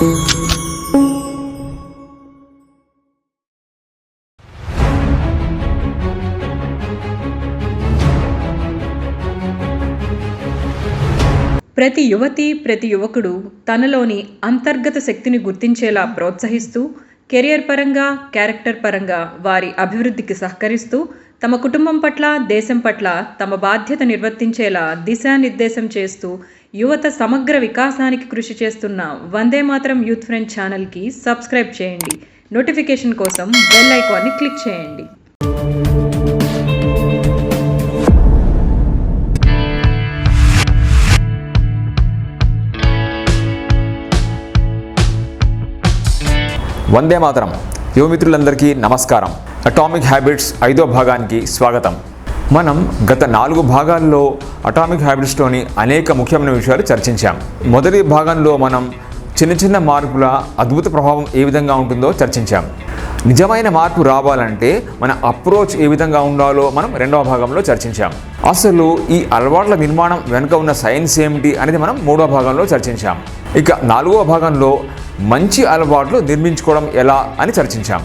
ప్రతి యువతి ప్రతి యువకుడు తనలోని అంతర్గత శక్తిని గుర్తించేలా ప్రోత్సహిస్తూ కెరియర్ పరంగా క్యారెక్టర్ పరంగా వారి అభివృద్ధికి సహకరిస్తూ తమ కుటుంబం పట్ల దేశం పట్ల తమ బాధ్యత నిర్వర్తించేలా దిశానిర్దేశం చేస్తూ యువత సమగ్ర వికాసానికి కృషి చేస్తున్న వందే మాత్రం యూత్ ఫ్రెండ్ ఛానల్కి సబ్స్క్రైబ్ చేయండి. నోటిఫికేషన్ కోసం బెల్ ఐకాన్ని క్లిక్ చేయండి. వందే మాతరం యువమిత్రులందరికీ నమస్కారం. అటామిక్ హ్యాబిట్స్ ఐదో భాగానికి స్వాగతం. మనం గత నాలుగు భాగాల్లో అటామిక్ హ్యాబిట్స్లోని అనేక ముఖ్యమైన విషయాలు చర్చించాం. మొదటి భాగంలో మనం చిన్న చిన్న మార్పుల అద్భుత ప్రభావం ఏ విధంగా ఉంటుందో చర్చించాం. నిజమైన మార్పు రావాలంటే మన అప్రోచ్ ఏ విధంగా ఉండాలో మనం రెండవ భాగంలో చర్చించాం. అసలు ఈ అలవాట్ల నిర్మాణం వెనుక ఉన్న సైన్స్ ఏమిటి అనేది మనం మూడవ భాగంలో చర్చించాం. ఇక నాలుగవ భాగంలో మంచి అలవాట్లు నిర్మించుకోవడం ఎలా అని చర్చించాం.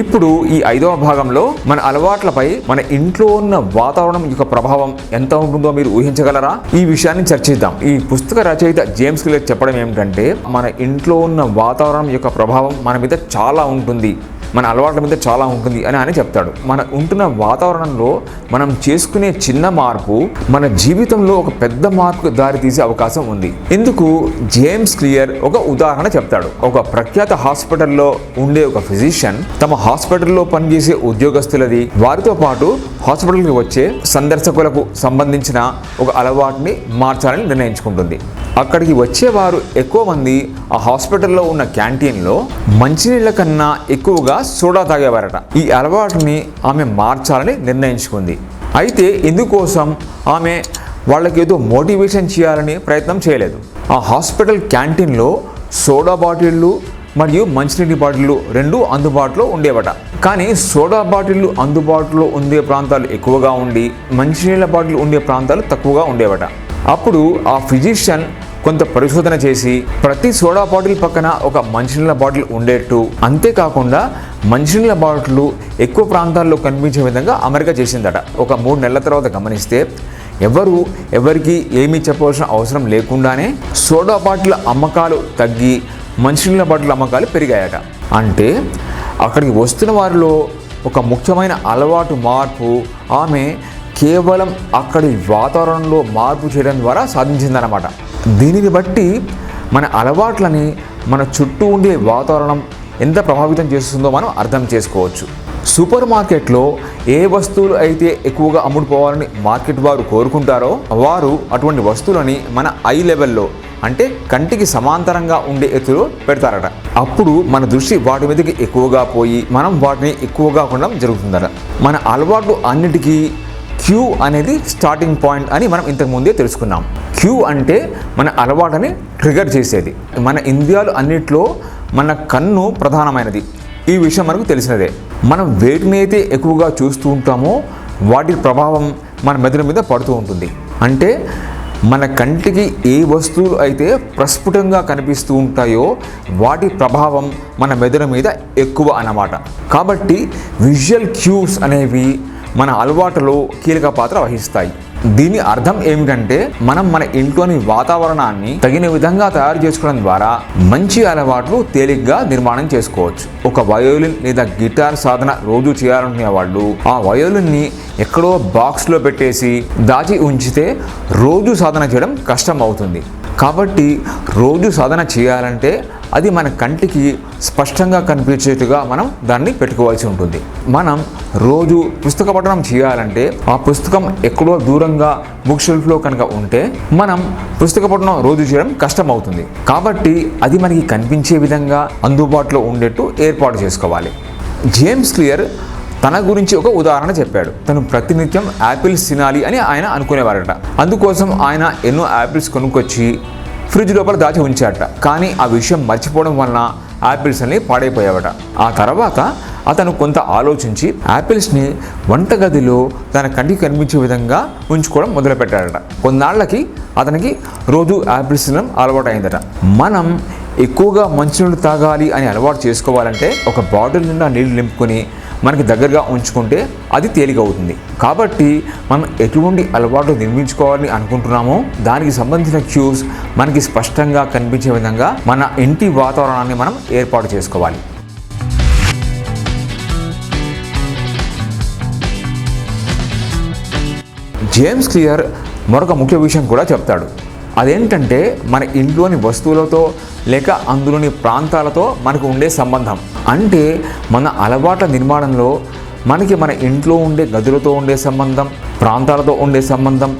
ఇప్పుడు ఈ ఐదవ భాగంలో మన అలవాట్లపై మన ఇంట్లో ఉన్న వాతావరణం యొక్క ప్రభావం ఎంత ఉంటుందో మీరు ఊహించగలరా? ఈ విషయాన్ని చర్చిద్దాం. ఈ పుస్తక రచయిత జేమ్స్ క్లియర్ చెప్పడం ఏమిటంటే మన ఇంట్లో ఉన్న వాతావరణం యొక్క ప్రభావం మన మీద చాలా ఉంటుంది. మన అలవాట్ల మీద చాలా ఉంటుంది అని ఆయన చెప్తాడు. మన ఉంటున్న వాతావరణంలో మనం చేసుకునే చిన్న మార్పు మన జీవితంలో ఒక పెద్ద మార్పుకు దారితీసే అవకాశం ఉంది. ఇందుకు జేమ్స్ క్లియర్ ఒక ఉదాహరణ చెప్తాడు. ఒక ప్రఖ్యాత హాస్పిటల్లో ఉండే ఒక ఫిజిషియన్ తమ హాస్పిటల్లో పనిచేసే ఉద్యోగస్తులది. వారితో పాటు హాస్పిటల్కి వచ్చే సందర్శకులకు సంబంధించిన ఒక అలవాటుని మార్చాలని నిర్ణయించుకుంటుంది. అక్కడికి వచ్చేవారు ఎక్కువ మంది ఆ హాస్పిటల్లో ఉన్న క్యాంటీన్లో మంచినీళ్ళ కన్నా ఎక్కువగా సోడా తాగేవారట. ఈ అలవాటుని ఆమె మార్చాలని నిర్ణయించుకుంది. అయితే ఇందుకోసం ఆమె వాళ్ళకి ఏదో మోటివేషన్ చేయాలని ప్రయత్నం చేయలేదు. ఆ హాస్పిటల్ క్యాంటీన్లో సోడా బాటిళ్ళు మరియు మంచినీటి బాటిళ్ళు రెండు అందుబాటులో ఉండేవట. కానీ సోడా బాటిళ్ళు అందుబాటులో ఉండే ప్రాంతాలు ఎక్కువగా ఉండి మంచినీళ్ళ బాటిల్ ఉండే ప్రాంతాలు తక్కువగా ఉండేవట. అప్పుడు ఆ ఫిజిషియన్ కొంత పరిశోధన చేసి ప్రతి సోడా బాటిల్ పక్కన ఒక మంచినీళ్ళ బాటిల్ ఉండేట్టు. అంతేకాకుండా మంచినీళ్ళ బాటిల్ ఎక్కువ ప్రాంతాల్లో కనిపించే విధంగా అమెరికా చేసిందట. ఒక మూడు నెలల తర్వాత గమనిస్తే ఎవరు ఎవరికి ఏమీ చెప్పవలసిన అవసరం లేకుండానే సోడా బాటిల్ అమ్మకాలు తగ్గి మంచినీళ్ళ బాటిల్ అమ్మకాలు పెరిగాయట. అంటే అక్కడికి వస్తున్న వారిలో ఒక ముఖ్యమైన అలవాటు మార్పు ఆమె కేవలం అక్కడి వాతావరణంలో మార్పు చేయడం ద్వారా సాధించిందనమాట దీనిని బట్టి మన అలవాట్లని మన చుట్టూ ఉండే వాతావరణం ఎంత ప్రభావితం చేస్తుందో మనం అర్థం చేసుకోవచ్చు. సూపర్ మార్కెట్లో ఏ వస్తువులు అయితే ఎక్కువగా అమ్ముడుపోవాలని మార్కెట్ వారు కోరుకుంటారో వారు అటువంటి వస్తువులని మన ఐ లెవెల్లో అంటే కంటికి సమాంతరంగా ఉండే ఎత్తులో పెడతారట. అప్పుడు మన దృష్టి వాటి మీదకి ఎక్కువగా పోయి మనం వాటిని ఎక్కువగా కొనడం జరుగుతుందట. మన అలవాట్లు అన్నిటికీ క్యూ అనేది స్టార్టింగ్ పాయింట్ అని మనం ఇంతకు ముందే తెలుసుకున్నాం. క్యూ అంటే మన అలవాటుని ట్రిగర్ చేసేది. మన ఇంద్రియాలు అన్నిట్లో మన కన్ను ప్రధానమైనది. ఈ విషయం మనకు తెలిసినదే. మనం వేటిని అయితే ఎక్కువగా చూస్తూ ఉంటామో వాటి ప్రభావం మన మెదడు మీద పడుతూ ఉంటుంది. అంటే మన కంటికి ఏ వస్తువులు అయితే ప్రస్ఫుటంగా కనిపిస్తూ ఉంటాయో వాటి ప్రభావం మన మెదడు మీద ఎక్కువ అన్నమాట. కాబట్టి విజువల్ క్యూస్ అనేవి మన అలవాటులో కీలక పాత్ర వహిస్తాయి. దీని అర్థం ఏమిటంటే మనం మన ఇంట్లోని వాతావరణాన్ని తగిన విధంగా తయారు చేసుకోవడం ద్వారా మంచి అలవాట్లు తేలిగ్గా నిర్మాణం చేసుకోవచ్చు. ఒక వయోలిన్ లేదా గిటార్ సాధన రోజు చేయాలనుకునే వాళ్ళు ఆ వయోలిన్ని ఎక్కడో బాక్స్లో పెట్టేసి దాచి ఉంచితే రోజు సాధన చేయడం కష్టం అవుతుంది. కాబట్టి రోజు సాధన చేయాలంటే అది మన కంటికి స్పష్టంగా కనిపించేట్టుగా మనం దాన్ని పెట్టుకోవాల్సి ఉంటుంది. మనం రోజు పుస్తక పఠనం చేయాలంటే ఆ పుస్తకం ఎక్కడో దూరంగా బుక్ షెల్ఫ్లో కనుక ఉంటే మనం పుస్తక పఠనం రోజు చేయడం కష్టం అవుతుంది కాబట్టి అది మనకి కనిపించే విధంగా అందుబాటులో ఉండేట్టు ఏర్పాటు చేసుకోవాలి. జేమ్స్ క్లియర్ తన గురించి ఒక ఉదాహరణ చెప్పాడు. తను ప్రతినిత్యం యాపిల్స్ తినాలి అని ఆయన అనుకునేవారట. అందుకోసం ఆయన ఎన్నో యాపిల్స్ కొనుక్కొచ్చి ఫ్రిడ్జ్ లోపల దాచి ఉంచాడట. కానీ ఆ విషయం మర్చిపోవడం వలన యాపిల్స్ అన్ని పాడైపోయావట. ఆ తర్వాత అతను కొంత ఆలోచించి యాపిల్స్ని వంటగదిలో తన కంటికి కనిపించే విధంగా ఉంచుకోవడం మొదలుపెట్టాడట. కొన్నాళ్ళకి అతనికి రోజు యాపిల్స్ తినడం అలవాటు అయిందట మనం ఎక్కువగా మంచినీళ్ళు తాగాలి అని అలవాటు చేసుకోవాలంటే ఒక బాటిల్ నిండా నీళ్ళు నింపుకొని మనకి దగ్గరగా ఉంచుకుంటే అది తేలిక అవుతుంది కాబట్టి మనం ఎటువంటి అలవాట్లు నిర్మించుకోవాలని అనుకుంటున్నామో దానికి సంబంధించిన క్యూస్ మనకి స్పష్టంగా కనిపించే విధంగా మన ఇంటి వాతావరణాన్ని మనం ఏర్పాటు చేసుకోవాలి. జేమ్స్ క్లియర్ మరొక ముఖ్య విషయం కూడా చెప్తాడు. అదేంటంటే మన ఇంట్లోని వస్తువులతో లేక అందులోని ప్రాంతాలతో మనకు ఉండే సంబంధం. అంటే మన అలవాట్ల నిర్మాణంలో మనకి మన ఇంట్లో ఉండే గదులతో ఉండే సంబంధం ప్రాంతాలతో ఉండే సంబంధం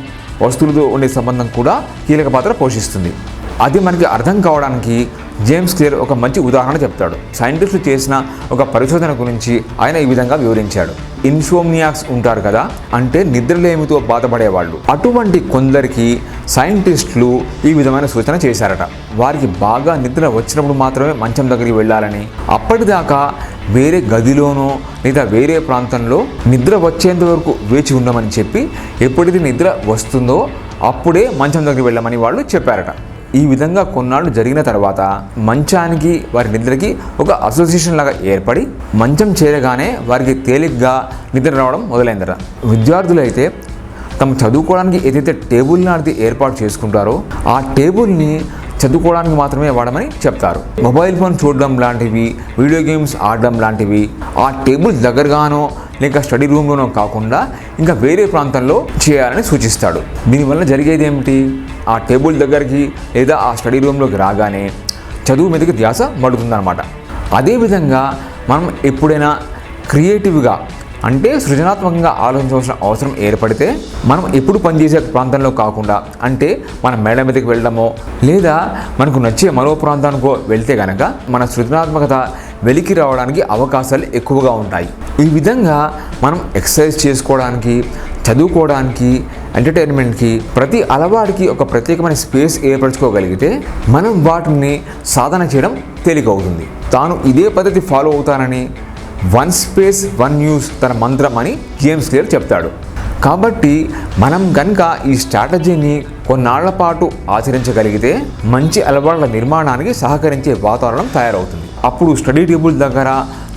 వస్తువులతో ఉండే సంబంధం కూడా కీలక పాత్ర పోషిస్తుంది. అది మనకి అర్థం కావడానికి జేమ్స్ క్లియర్ ఒక మంచి ఉదాహరణ చెప్తాడు. సైంటిస్టులు చేసిన ఒక పరిశోధన గురించి ఆయన ఈ విధంగా వివరించాడు. ఇన్సోమ్నియాక్స్ ఉంటారు కదా అంటే నిద్రలేమితో బాధపడేవాళ్ళు. అటువంటి కొందరికి సైంటిస్టులు ఈ విధమైన సూచన చేశారట. వారికి బాగా నిద్ర వచ్చినప్పుడు మాత్రమే మంచం దగ్గరికి వెళ్ళాలని. అప్పటిదాకా వేరే గదిలోనో లేదా వేరే ప్రాంతంలో నిద్ర వచ్చేంత వరకు వేచి ఉండమని చెప్పి ఎప్పుడైతే నిద్ర వస్తుందో అప్పుడే మంచం దగ్గరికి వెళ్ళమని వాళ్ళు చెప్పారట. ఈ విధంగా కొన్నాళ్ళు జరిగిన తర్వాత మంచానికి వారి నిద్రకి ఒక అసోసియేషన్ లాగా ఏర్పడి మంచం చేరగానే వారికి తేలిగ్గా నిద్ర రావడం మొదలైందట. విద్యార్థులైతే తమ చదువుకోవడానికి ఏదైతే టేబుల్ లాంటిది ఏర్పాటు చేసుకుంటారో ఆ టేబుల్ని చదువుకోవడానికి మాత్రమే వాడమని చెప్తారు. మొబైల్ ఫోన్ చూడడం లాంటివి వీడియో గేమ్స్ ఆడడం లాంటివి ఆ టేబుల్ దగ్గరగానో లేక స్టడీ రూమ్లోనో కాకుండా ఇంకా వేరే ప్రాంతంలో చేయాలని సూచిస్తాడు. దీనివల్ల జరిగేది ఏమిటి? ఆ టేబుల్ దగ్గరికి లేదా ఆ స్టడీ రూమ్లోకి రాగానే చదువు మీదకి ధ్యాస మడుతుందన్నమాట అదేవిధంగా మనం ఎప్పుడైనా క్రియేటివ్గా అంటే సృజనాత్మకంగా ఆలోచించవలసిన అవసరం ఏర్పడితే మనం ఎప్పుడు పనిచేసే ప్రాంతంలో కాకుండా అంటే మన మేడ మీదకి వెళ్ళడమో లేదా మనకు నచ్చే మరో ప్రాంతానికో వెళ్తే కనుక మన సృజనాత్మకత వెలికి రావడానికి అవకాశాలు ఎక్కువగా ఉంటాయి. ఈ విధంగా మనం ఎక్సర్సైజ్ చేసుకోవడానికి చదువుకోవడానికి ఎంటర్టైన్మెంట్కి ప్రతి అలవాటుకి ఒక ప్రత్యేకమైన స్పేస్ ఏర్పరచుకోగలిగితే మనం వాటిని సాధన చేయడం తేలికవుతుంది. తాను ఇదే పద్ధతి ఫాలో అవుతానని వన్ స్పేస్ వన్ న్యూస్ తన మంత్రం అని జేమ్స్ క్లియర్ చెప్తాడు. కాబట్టి మనం కనుక ఈ స్ట్రాటజీని కొన్నాళ్ళ పాటు ఆచరించగలిగితే మంచి అలవాట్ల నిర్మాణానికి సహకరించే వాతావరణం తయారవుతుంది. అప్పుడు స్టడీ టేబుల్ దగ్గర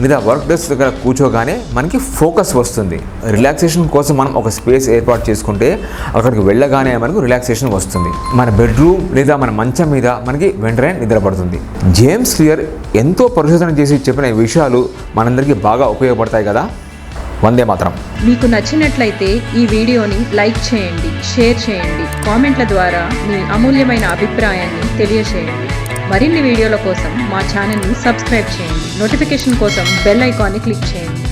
లేదా వర్క్ డెస్క్ దగ్గర కూర్చోగానే మనకి ఫోకస్ వస్తుంది. రిలాక్సేషన్ కోసం మనం ఒక స్పేస్ ఏర్పాటు చేసుకుంటే అక్కడికి వెళ్ళగానే మనకు రిలాక్సేషన్ వస్తుంది. మన బెడ్రూమ్ లేదా మన మంచం మీద మనకి వెంటనే నిద్రపడుతుంది. జేమ్స్ క్లియర్ ఎంతో పరిశోధన చేసి చెప్పిన విషయాలు మనందరికీ బాగా ఉపయోగపడతాయి కదా? వందే మాత్రం. మీకు నచ్చినట్లయితే ఈ వీడియోని లైక్ చేయండి షేర్ చేయండి కామెంట్ల ద్వారా మీ అమూల్యమైన అభిప్రాయాన్ని తెలియచేయండి. మరిన్ని వీడియోల కోసం మా ఛానల్ని సబ్స్క్రైబ్ చేయండి. నోటిఫికేషన్ కోసం బెల్ ఐకాన్ని క్లిక్ చేయండి.